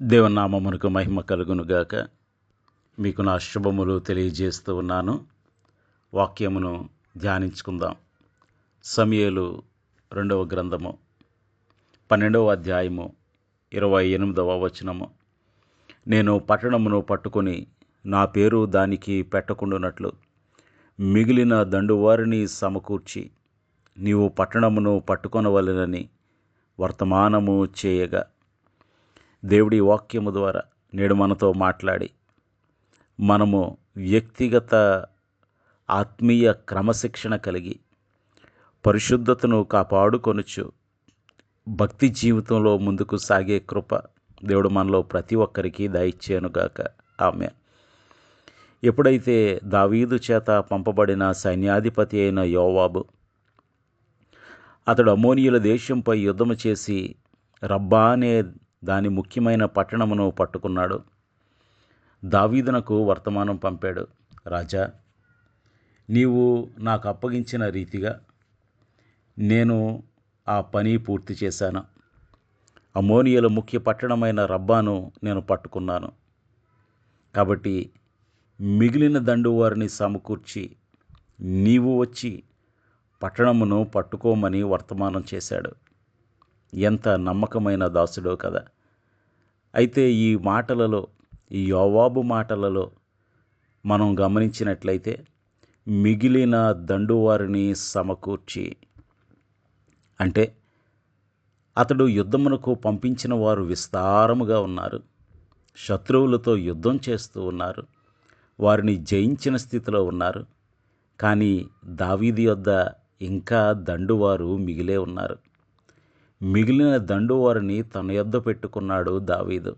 దేవునామమునకు మహిమ కలుగునుగాక. మీకు నా శుభములు తెలియజేస్తూ ఉన్నాను. వాక్యమును ధ్యానించుకుందాం. సమయలు రెండవ గ్రంథము పన్నెండవ అధ్యాయము ఇరవై ఎనిమిదవ వచనము. నేను పట్టణమును పట్టుకొని నా పేరు దానికి పెట్టకుండానట్లు. మిగిలిన దండువారిని సమకూర్చి నీవు పట్టణమును పట్టుకొనవలెనని వర్తమానము చేయగా. దేవుడి వాక్యము ద్వారా నేడు మనతో మాట్లాడి మనము వ్యక్తిగత ఆత్మీయ క్రమశిక్షణ కలిగి పరిశుద్ధతను కాపాడుకొనుచు భక్తి జీవితంలో ముందుకు సాగే కృప దేవుడు మనలో ప్రతి ఒక్కరికి దయచేయనుగాక ఆమె ఎప్పుడైతే దావీదు చేత పంపబడిన సైన్యాధిపతి అయిన యోవాబు అతడు అమోనియుల దేశంపై యుద్ధము చేసి రబ్బా అనే దాని ముఖ్యమైన పట్టణమును పట్టుకున్నాడు. దావీదునకు వర్తమానం పంపాడు. రాజా నీవు నాకు అప్పగించిన రీతిగా నేను ఆ పని పూర్తి చేశాను. అమోనియల ముఖ్య పట్టణమైన రబ్బాను నేను పట్టుకున్నాను. కాబట్టి మిగిలిన దండు వారిని సమకూర్చి నీవు వచ్చి పట్టణమును పట్టుకోమని వర్తమానం చేశాడు. ఎంత నమ్మకమైన దాసుడో కదా. అయితే ఈ మాటలలో ఈ యోవాబు మాటలలో మనం గమనించినట్లయితే మిగిలిన దండువారిని సమకూర్చి అంటే అతడు యుద్ధమునకు పంపించిన వారు విస్తారముగా ఉన్నారు. శత్రువులతో యుద్ధం చేస్తూ ఉన్నారు. వారిని జయించిన స్థితిలో ఉన్నారు. కానీ దావీది యొద్ద ఇంకా దండువారు మిగిలే ఉన్నారు. మిగిలిన దండువారిని తన యొద్ద పెట్టుకున్నాడు దావీదు.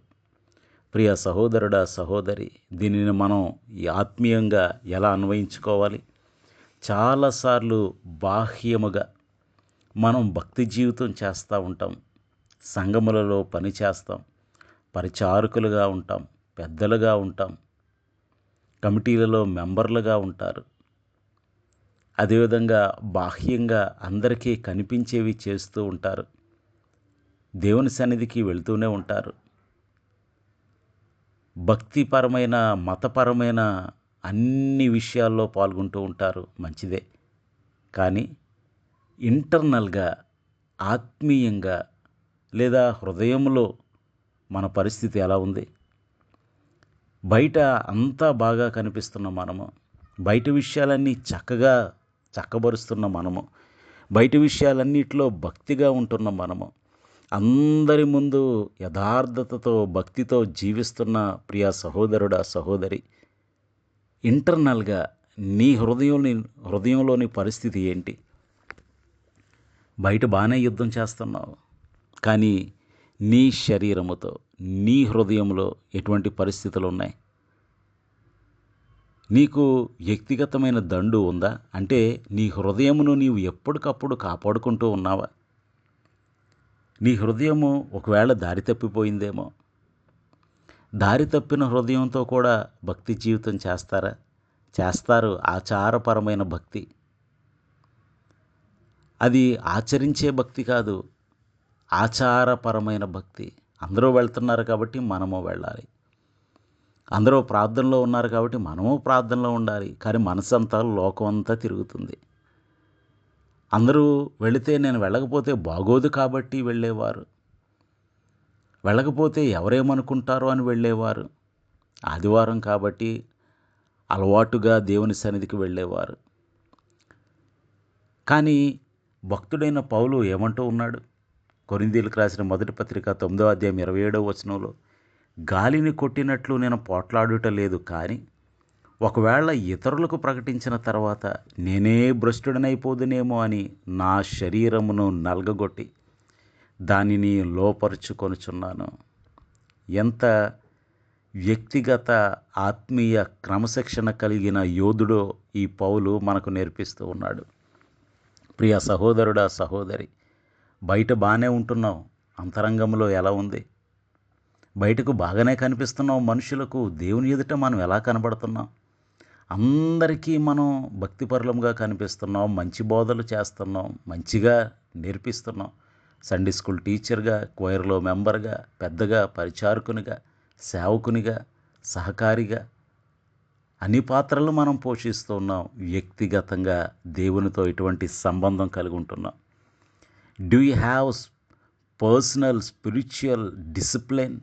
ప్రియ సహోదరుడా సహోదరి దీనిని మనం ఆత్మీయంగా ఎలా అన్వయించుకోవాలి? చాలాసార్లు బాహ్యముగా మనం భక్తి జీవితం చేస్తూ ఉంటాం. సంఘములలో పని చేస్తాం. పరిచారకులుగా ఉంటాం. పెద్దలుగా ఉంటాం. కమిటీలలో మెంబర్లుగా ఉంటారు. అదేవిధంగా బాహ్యంగా అందరికీ కనిపించేవి చేస్తూ ఉంటారు. దేవుని సన్నిధికి వెళ్తూనే ఉంటారు. భక్తిపరమైన మతపరమైన అన్ని విషయాల్లో పాల్గొంటూ ఉంటారు. మంచిదే. కానీ ఇంటర్నల్గా ఆత్మీయంగా లేదా హృదయంలో మన పరిస్థితి ఎలా ఉంది? బయట అంతా బాగా కనిపిస్తున్న మనము బయట విషయాలన్నీ చక్కగా చక్కబరుస్తున్న మనము బయట విషయాలన్నిటిలో భక్తిగా ఉంటున్న మనము అందరి ముందు యథార్థతతో భక్తితో జీవిస్తున్న ప్రియ సహోదరుడా సహోదరి ఇంటర్నల్గా నీ హృదయంలోని హృదయంలోని పరిస్థితి ఏంటి? బయట బాగానే యుద్ధం చేస్తున్నావు కానీ నీ శరీరముతో నీ హృదయంలో ఎటువంటి పరిస్థితులు ఉన్నాయి నీకు వ్యక్తిగతమైన దండు ఉందా? అంటే నీ హృదయమును నీవు ఎప్పటికప్పుడు కాపాడుకుంటూ ఉన్నావా? నీ హృదయము ఒకవేళ దారి తప్పిపోయిందేమో. దారి తప్పిన హృదయంతో కూడా భక్తి జీవితం చేస్తారా? చేస్తారు ఆచారపరమైన భక్తి. అది ఆచరించే భక్తి కాదు ఆచారపరమైన భక్తి. అందరూ వెళ్తున్నారు కాబట్టి మనము వెళ్ళాలి. అందరూ ప్రార్థనలో ఉన్నారు కాబట్టి మనము ప్రార్థనలో ఉండాలి. కానీ మనసంతా లోకం అంతా తిరుగుతుంది. అందరూ వెళితే నేను వెళ్ళకపోతే బాగోదు కాబట్టి వెళ్ళేవారు. వెళ్ళకపోతే ఎవరేమనుకుంటారో అని వెళ్ళేవారు. ఆదివారం కాబట్టి అలవాటుగా దేవుని సన్నిధికి వెళ్ళేవారు. కానీ భక్తుడైన పౌలు ఏమంటూ ఉన్నాడు? కొరిందీలకు రాసిన మొదటి పత్రిక తొమ్మిదో అధ్యాయం ఇరవై ఏడవ వచనంలో గాలిని కొట్టినట్లు నేను పోట్లాడుట లేదు కానీ ఒకవేళ ఇతరులకు ప్రకటించిన తర్వాత నేనే భ్రష్టుడనైపోదునేమో అని నా శరీరమును నలగగొట్టి దానిని లోపరుచుకొనుచున్నాను. ఎంత వ్యక్తిగత ఆత్మీయ క్రమశిక్షణ కలిగిన యోధుడో ఈ పౌలు మనకు నేర్పిస్తూ ఉన్నాడు. ప్రియ సహోదరుడా సహోదరి బయట బాగానే ఉంటున్నావు అంతరంగంలో ఎలా ఉంది? బయటకు బాగానే కనిపిస్తున్నాం మనుషులకు దేవుని ఎదుట మనం ఎలా కనబడుతున్నాం? అందరికీ మనం భక్తిపరులంగా కనిపిస్తున్నాం మంచి బోధలు చేస్తున్నాం మంచిగా నేర్పిస్తున్నాం. సండే స్కూల్ టీచర్గా క్వైర్లో మెంబర్గా పెద్దగా పరిచారకునిగా సేవకునిగా సహకారిగా అన్ని పాత్రలు మనం పోషిస్తూ ఉన్నాం. వ్యక్తిగతంగా దేవునితో ఎటువంటి సంబంధం కలిగి ఉంటున్నాం. Do you have personal spiritual discipline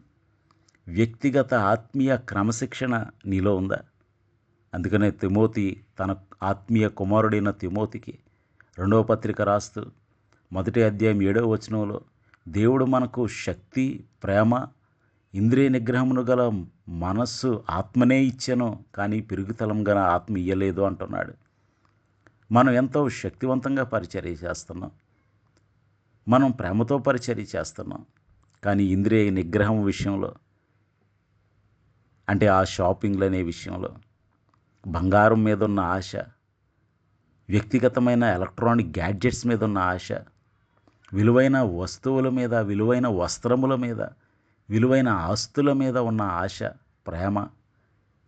వ్యక్తిగత ఆత్మీయ క్రమశిక్షణ నీలో ఉందా? అందుకనే తిమోతి తన ఆత్మీయ కుమారుడైన తిమోతికి రెండవ పత్రిక రాస్తూ మొదటి అధ్యాయం ఏడవ వచనంలో దేవుడు మనకు శక్తి ప్రేమ ఇంద్రియ నిగ్రహమును గల మనస్సు ఆత్మనే ఇచ్చాను కానీ పెరుగుతలం గల ఆత్మ ఇయ్యలేదు అంటున్నాడు. మనం ఎంతో శక్తివంతంగా పరిచర్య చేస్తున్నాం. మనం ప్రేమతో పరిచర్య చేస్తున్నాం. కానీ ఇంద్రియ నిగ్రహం విషయంలో అంటే ఆ షాపింగ్లు అనే విషయంలో బంగారం మీద ఉన్న ఆశ వ్యక్తిగతమైన ఎలక్ట్రానిక్ గ్యాడ్జెట్స్ మీద ఉన్న ఆశ విలువైన వస్తువుల మీద విలువైన వస్త్రముల మీద విలువైన ఆస్తుల మీద ఉన్న ఆశ ప్రేమ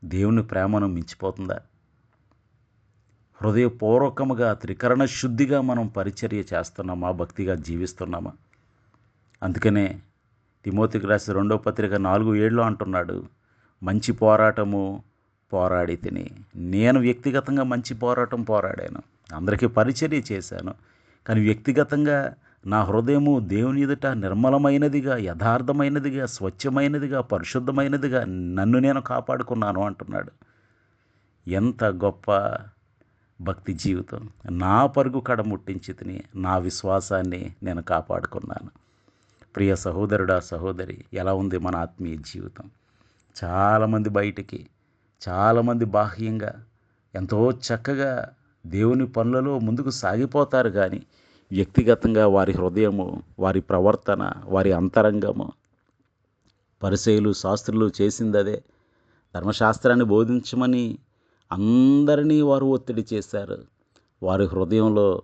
దేవుని ప్రేమను మించిపోతుందా? హృదయపూర్వకముగా త్రికరణ శుద్ధిగా మనం పరిచర్య చేస్తున్నామా? భక్తిగా జీవిస్తున్నామా? అందుకనే తిమోతికి రాసి రెండో పత్రిక నాలుగు ఏళ్ళు అంటున్నాడు మంచి పోరాటము పోరాడి తిని. నేను వ్యక్తిగతంగా మంచి పోరాటం పోరాడాను. అందరికీ పరిచర్య చేశాను. కానీ వ్యక్తిగతంగా నా హృదయము దేవుని ఎదుట నిర్మలమైనదిగా యథార్థమైనదిగా స్వచ్ఛమైనదిగా పరిశుద్ధమైనదిగా నన్ను నేను కాపాడుకున్నాను అంటున్నాడు. ఎంత గొప్ప భక్తి జీవితం. నా పరుగు కడ ముట్టించి తిని నా విశ్వాసాన్ని నేను కాపాడుకున్నాను. ప్రియ సహోదరుడా సహోదరి ఎలా ఉంది మన ఆత్మీయ జీవితం? చాలామంది బయటికి చాలామంది బాహ్యంగా ఎంతో చక్కగా దేవుని పనులలో ముందుకు సాగిపోతారు కానీ వ్యక్తిగతంగా వారి హృదయము వారి ప్రవర్తన వారి అంతరంగము పరిచయులు శాస్త్రులు చేసింది అదే ధర్మశాస్త్రాన్ని బోధించమని అందరినీ వారు ఒత్తిడి చేశారు. వారి హృదయంలో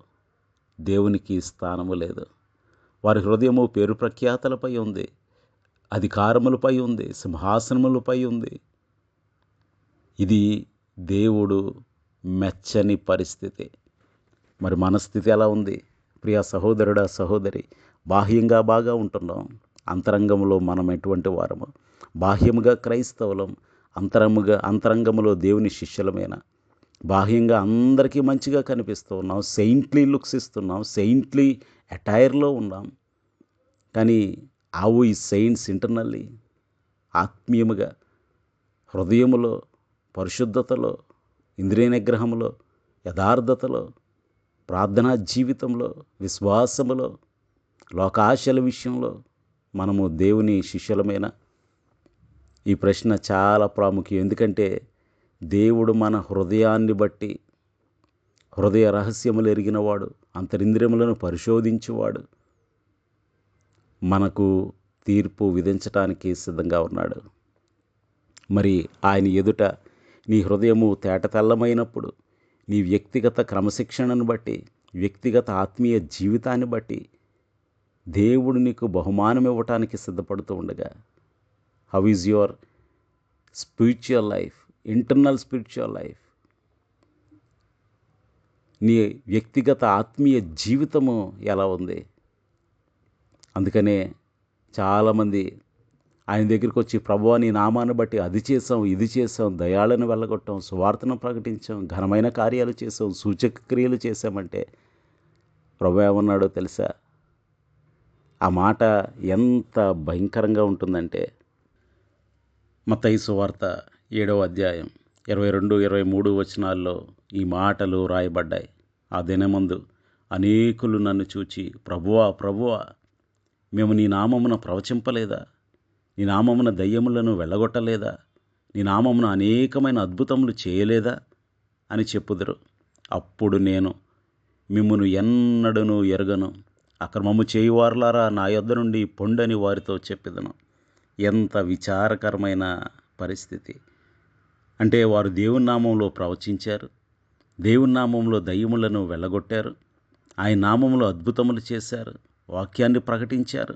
దేవునికి స్థానము లేదు. వారి హృదయము పేరు ప్రఖ్యాతలపై ఉంది. అధికారములపై ఉంది. సింహాసనములపై ఉంది. ఇది దేవుడు మెచ్చని పరిస్థితి. మరి మన స్థితి ఎలా ఉంది? ప్రియ సహోదరుడా సహోదరి బాహ్యంగా బాగా ఉంటున్నాం. అంతరంగంలో మనం ఎటువంటి వారము? బాహ్యముగా క్రైస్తవులం అంతరముగా అంతరంగములో దేవుని శిష్యులమైన? బాహ్యంగా అందరికీ మంచిగా కనిపిస్తూ ఉన్నాం. సెయింట్లీ లుక్స్ ఇస్తున్నాం. సెయింట్లీ అటైర్లో ఉన్నాం. కానీ ఆవు ఈ సెయింట్స్ ఇంటర్నల్లీ ఆత్మీయముగా హృదయములో పరిశుద్ధతలో ఇంద్రియ నిగ్రహంలో యథార్థతలో ప్రార్థనా జీవితంలో విశ్వాసములో లోకాశల విషయంలో మనము దేవుని శిష్యులమైన ఈ ప్రశ్న చాలా ప్రాముఖ్యం. ఎందుకంటే దేవుడు మన హృదయాన్ని బట్టి హృదయ రహస్యములు ఎరిగినవాడు అంతరింద్రియములను పరిశోధించువాడు మనకు తీర్పు విధించటానికి సిద్ధంగా ఉన్నాడు. మరి ఆయన ఎదుట నీ హృదయము తేటతెల్లమైనప్పుడు నీ వ్యక్తిగత క్రమశిక్షణను బట్టి వ్యక్తిగత ఆత్మీయ జీవితాన్ని బట్టి దేవుడు నీకు బహుమానం ఇవ్వటానికి సిద్ధపడుతూ ఉండగా how is your spiritual life internal spiritual life? నీ వ్యక్తిగత ఆత్మీయ జీవితము ఎలా ఉంది? అందుకనే చాలామంది ఆయన దగ్గరికి వచ్చి ప్రభువా నీ నామాన్ని బట్టి అది చేసాం ఇది చేసాం దయాలను వెళ్ళగొట్టాం సువార్తను ప్రకటించాం ఘనమైన కార్యాలు చేసాం సూచక క్రియలు చేశామంటే ప్రభు ఏమన్నాడో తెలుసా? ఆ మాట ఎంత భయంకరంగా ఉంటుందంటే మతయి సువార్త ఏడవ అధ్యాయం ఇరవై రెండు ఇరవై మూడు వచనాల్లో ఈ మాటలు రాయబడ్డాయి. ఆ దినమందు అనేకులు నన్ను చూచి ప్రభువా ప్రభువా మేము నీ నామమున ప్రవచింపలేదా? నీ నామమున దయ్యములను వెళ్ళగొట్టలేదా? నీ నామమున అనేకమైన అద్భుతములు చేయలేదా? అని చెప్పుదురు. అప్పుడు నేను మిమ్మును ఎన్నడను ఎరగను. అక్రమము చేయువారులారా నా యొద్ద నుండి పొండని వారితో చెప్పేదను. ఎంత విచారకరమైన పరిస్థితి! అంటే వారు దేవుని నామంలో ప్రవచించారు. దేవుని నామంలో దయ్యములను వెళ్ళగొట్టారు. ఆయన నామంలో అద్భుతములు చేశారు. వాక్యాన్ని ప్రకటించారు.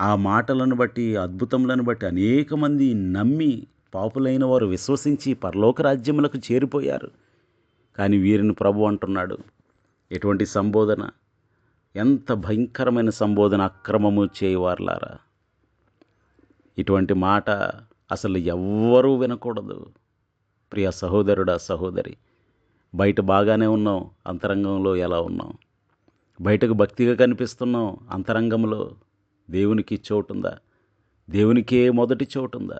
ఆ మాటలను బట్టి అద్భుతములను బట్టి అనేక మంది నమ్మి పాపులైన వారు విశ్వసించి పరలోక రాజ్యములకు చేరిపోయారు. కానీ వీరిని ప్రభు అంటున్నాడు ఎటువంటి సంబోధన? ఎంత భయంకరమైన సంబోధన అక్రమము చేయవారులారా. ఇటువంటి మాట అసలు ఎవ్వరూ వినకూడదు. ప్రియ సహోదరుడా సహోదరి బయట బాగానే ఉన్నాం అంతరంగంలో ఎలా ఉన్నాం బయటకు భక్తిగా కనిపిస్తున్నాం అంతరంగంలో దేవునికి చోటుందా? దేవునికే మొదటి చోటుందా?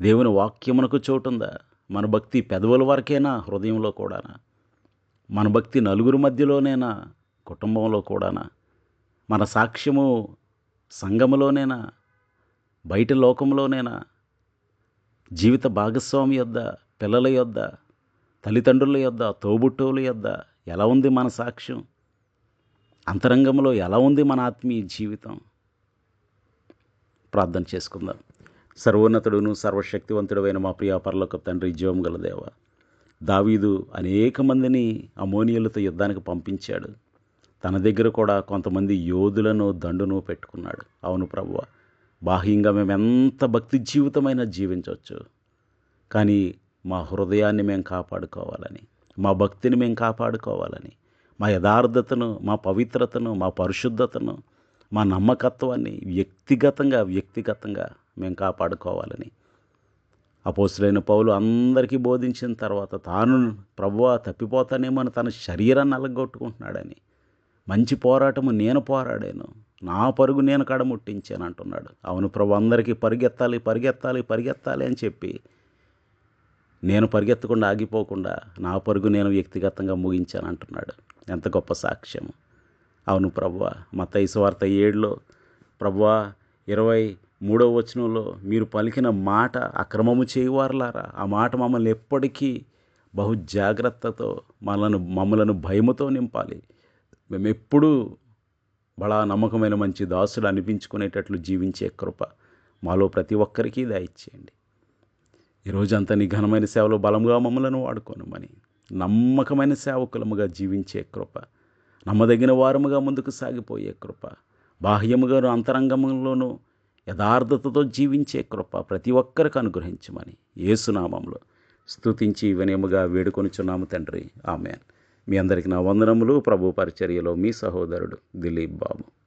దేవుని వాక్యమునకు చోటుందా? మన భక్తి పెదవుల వరకేనా? హృదయంలో కూడానా? మన భక్తి నలుగురు మధ్యలోనేనా? కుటుంబంలో కూడానా? మన సాక్ష్యము సంఘములోనేనా? బయట లోకంలోనేనా జీవిత భాగస్వామి యొద్ద పిల్లల యొద్ద తల్లిదండ్రుల యొద్ద తోబుట్టువుల యొద్ద ఎలా ఉంది మన సాక్ష్యం? అంతరంగంలో ఎలా ఉంది మన ఆత్మీయ జీవితం? ప్రార్థన చేసుకుందాం. సర్వోన్నతుడును సర్వశక్తివంతుడైన మా ప్రియ పరలోక తండ్రి జీవం గల దేవ దావీదు అనేక మందిని అమోనియలతో యుద్ధానికి పంపించాడు. తన దగ్గర కూడా కొంతమంది యోధులను దండును పెట్టుకున్నాడు. అవును ప్రభువ బాహ్యంగా మేము ఎంత భక్తి జీవితమైనా జీవించవచ్చు. కానీ మా హృదయాన్ని మేము కాపాడుకోవాలని మా భక్తిని మేము కాపాడుకోవాలని మా యథార్థతను మా పవిత్రతను మా పరిశుద్ధతను మా నమ్మకత్వాన్ని వ్యక్తిగతంగా వ్యక్తిగతంగా మేము కాపాడుకోవాలని. అపోసులైన పౌలు అందరికీ బోధించిన తర్వాత తాను ప్రభువా తప్పిపోతానేమో అని తన శరీరాన్ని అలగొట్టుకుంటున్నాడని. మంచి పోరాటము నేను పోరాడాను. నా పరుగు నేను కడముట్టించాను అంటున్నాడు. అవును ప్రభు అందరికీ పరిగెత్తాలి పరిగెత్తాలి పరిగెత్తాలి అని చెప్పి నేను పరిగెత్తకుండా ఆగిపోకుండా నా పరుగు నేను వ్యక్తిగతంగా ముగించాను అంటున్నాడు ఎంత గొప్ప సాక్ష్యము అవును ప్రభువ మత వార్త ఏడులో ప్రభువా ఇరవై మూడవ వచనంలో మీరు పలికిన మాట అక్రమము చేయువారులారా. ఆ మాట మమ్మల్ని ఎప్పటికీ బహు జాగ్రత్తతో మనలను మమ్మలను భయముతో నింపాలి. మేము ఎప్పుడూ బడా నమ్మకమైన మంచి దాసులు అనిపించుకునేటట్లు జీవించే కృప మాలో ప్రతి ఒక్కరికి దయచేయండి. ఈరోజంతా నీ ఘనమైన సేవలో బలముగా మమ్మలను వాడుకోనమని నమ్మకమైన సేవకులముగా జీవించే కృప. నమ్మదగిన వారముగా ముందుకు సాగిపోయే కృప. బాహ్యముగాను అంతరంగంలోనూ యథార్థతతో జీవించే కృప ప్రతి ఒక్కరికి అనుగ్రహించమని ఏసునామంలో స్తుతించి వినయముగా వేడుకొనిచున్నాము తండ్రి. ఆమె మీ అందరికి నా వందనములు. ప్రభు పరిచర్యలో మీ సహోదరుడు దిలీప్ బాబు.